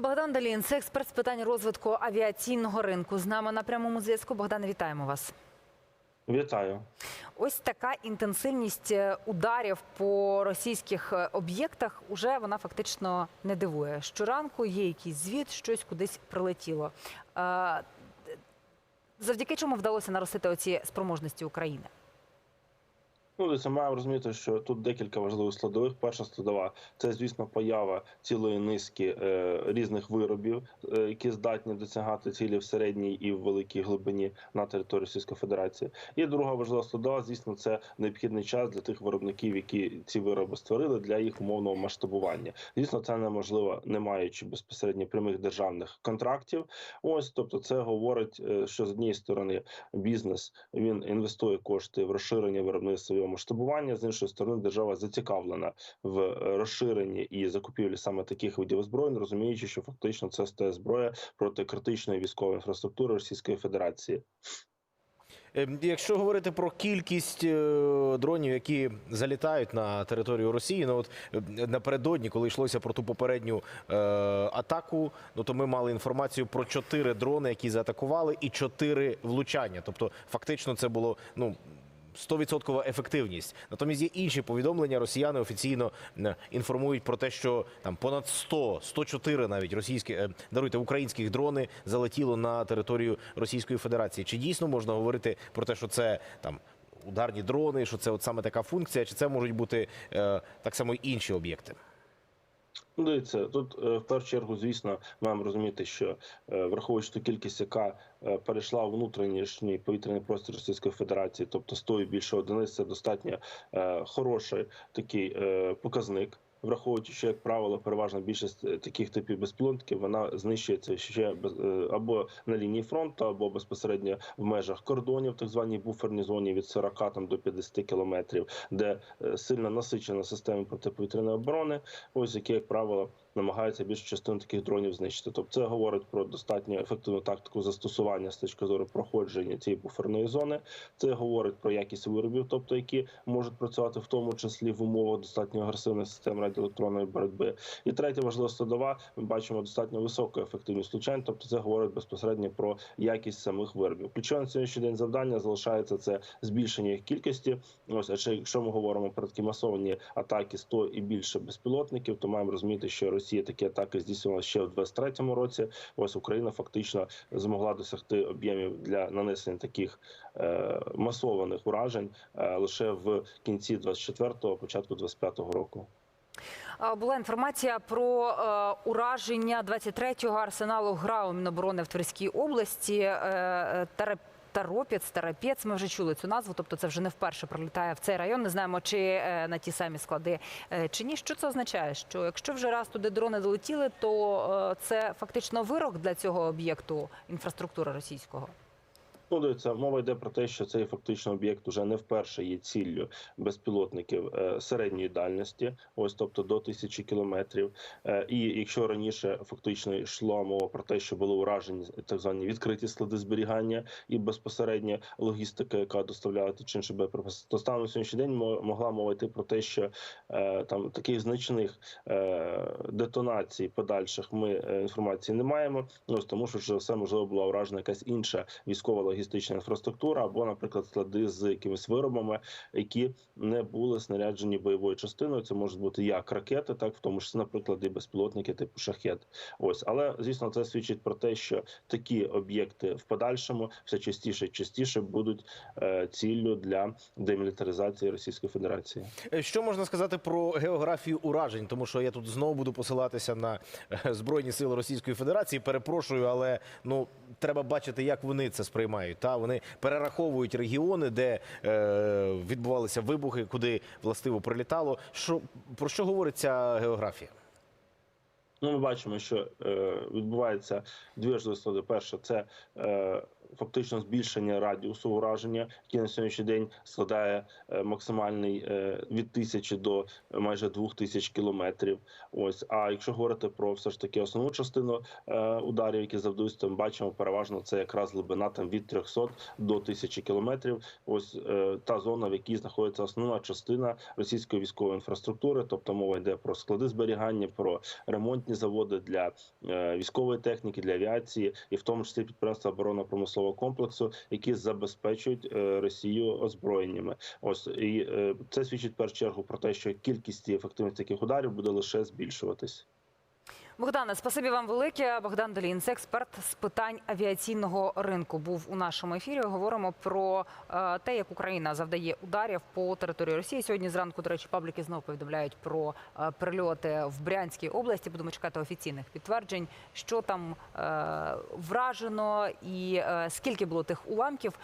Богдан Далін, це експерт з питань розвитку авіаційного ринку. З нами на прямому зв'язку. Богдане, вітаємо вас. Вітаю. Ось така інтенсивність е, ударів по російських е, об'єктах уже вона фактично не дивує. Щоранку є якийсь звіт, щось кудись прилетіло. Е, Завдяки чому вдалося наростити оці спроможності України? Ну, дивіться, маємо розуміти, що тут декілька важливих складових. Перша складова це, звісно, поява цілої низки е, різних виробів, е, які здатні досягати цілі в середній і в великій глибині на території Російської Федерації. І друга важлива складова, звісно, це необхідний час для тих виробників, які ці вироби створили для їх умовного масштабування. Звісно, це неможливо, не маючи безпосередньо прямих державних контрактів. Ось, тобто, це говорить, е, що з однієї сторони бізнес він інвестує кошти в розширення виробництва масштабування. З іншої сторони, держава зацікавлена в е, розширенні і закупівлі саме таких видів озброєнь, розуміючи, що фактично це стає зброя проти критичної військової інфраструктури Російської Федерації. Ем, Якщо говорити про кількість е, дронів, які залітають на територію Росії, ну от е, напередодні, коли йшлося про ту попередню е, атаку, ну то ми мали інформацію про чотири дрони, які заатакували, і чотири влучання. Тобто, фактично, це було ну. 100% ефективність. Натомість є інші повідомлення. Росіяни офіційно інформують про те, що там понад 100, 104 навіть російські е, даруйте українських дрони залетіло на територію Російської Федерації. Чи дійсно можна говорити про те, що це там ударні дрони, що це от саме така функція, чи це можуть бути е, так само й інші об'єкти? Ну, дивіться, тут е, в першу чергу, звісно, маємо розуміти, що е, враховуючи ту кількість, яка е, перейшла у внутрішній повітряний простір Російської Федерації, тобто 100 і більше одиниць, це достатньо хороший такий показник. Враховуючи, що як правило, переважна більшість е, таких типів безпілотників вона знищується ще е, або на лінії фронту, або безпосередньо в межах кордонів, так званій буферній зоні від 40 там до 50 кілометрів, де е, сильно насичена система протиповітряної оборони. Ось які, як правило, намагаються більшу частину таких дронів знищити. Тобто, це говорить про достатньо ефективну тактику застосування з точки зору проходження цієї буферної зони. Це говорить про якість виробів, тобто які можуть працювати в тому числі в умовах достатньо агресивних систем радіоелектронної боротьби. І третя важлива складова, ми бачимо достатньо високу ефективність влучань, тобто це говорить безпосередньо про якість самих виробів. Ключовим на сьогоднішній день завдання залишається це збільшення їх кількості. Ось, якщо ми говоримо про такі масовані атаки 100 і більше безпілотників, то маємо розуміти, що Росія такі атаки здійснювала ще в 23-му році. Ось Україна фактично змогла досягти об'ємів для нанесення таких е, масованих уражень е, лише в кінці 24-го, початку 25-го року. Була інформація про е, ураження 23-го арсеналу ГРАУ Міноборони в Тверській області. Е, е, Таропець, Тарапець, ми вже чули цю назву, тобто це вже не вперше прилітає в цей район. Не знаємо, чи е, на ті самі склади е, чи ні. Що це означає? Що якщо вже раз туди дрони долетіли, то е, це фактично вирок для цього об'єкту інфраструктури російського. Ну, дивіться, мова йде про те, що цей фактично об'єкт уже не вперше є ціллю безпілотників е, середньої дальності, ось тобто до тисячі кілометрів. Е, І якщо раніше фактично йшла мова про те, що були уражені так звані відкриті склади зберігання і безпосередня логістика, яка доставляла ті чи інші боєприпаси, то станом на сьогоднішній день мо- могла мова йти про те, що е, там таких значних детонацій подальших ми інформації не маємо. Ну, тому що вже все можливо була уражена якась інша військова логістична інфраструктура, або, наприклад, склади з якимись виробами, які не були снаряджені бойовою частиною. Це можуть бути як ракети, так в тому числі, наприклад, і безпілотники типу шахет. Ось, але звісно, це свідчить про те, що такі об'єкти в подальшому все частіше і частіше будуть е, ціллю для демілітаризації Російської Федерації. Е, Що можна сказати про географію уражень? Тому що я тут знову буду посилатися на е, збройні сили Російської Федерації. Перепрошую, але ну треба бачити, як вони це сприймають. Та вони перераховують регіони, де е, відбувалися вибухи, куди властиво прилітало. Що про що говорить ця географія? Ну, ми бачимо, що е, відбувається дві ж. Перше, це е, фактично збільшення радіусу ураження, який на сьогоднішній день складає е, максимальний е, від тисячі до майже двох тисяч кілометрів. Ось а якщо говорити про все ж таки основну частину е, ударів, які завдаються, то ми бачимо переважно це якраз глибина там від 300 до 1000 кілометрів. Ось та зона, в якій знаходиться основна частина російської військової інфраструктури, тобто мова йде про склади зберігання, про ремонтні заводи для військової техніки, для авіації, і в тому числі підприємства оборонно-промислового комплексу, які забезпечують е, Росію озброєннями. Ось і е, це свідчить в першу чергу про те, що кількість і ефективність таких ударів буде лише збільшуватись. Богдане, спасибі вам велике. Богдан Долінц, експерт з питань авіаційного ринку, був у нашому ефірі. Говоримо про е, те, як Україна завдає ударів по території Росії. Сьогодні зранку, до речі, пабліки знову повідомляють про е, прильоти в Брянській області. Будемо чекати офіційних підтверджень, що там е, вражено і скільки було тих уламків.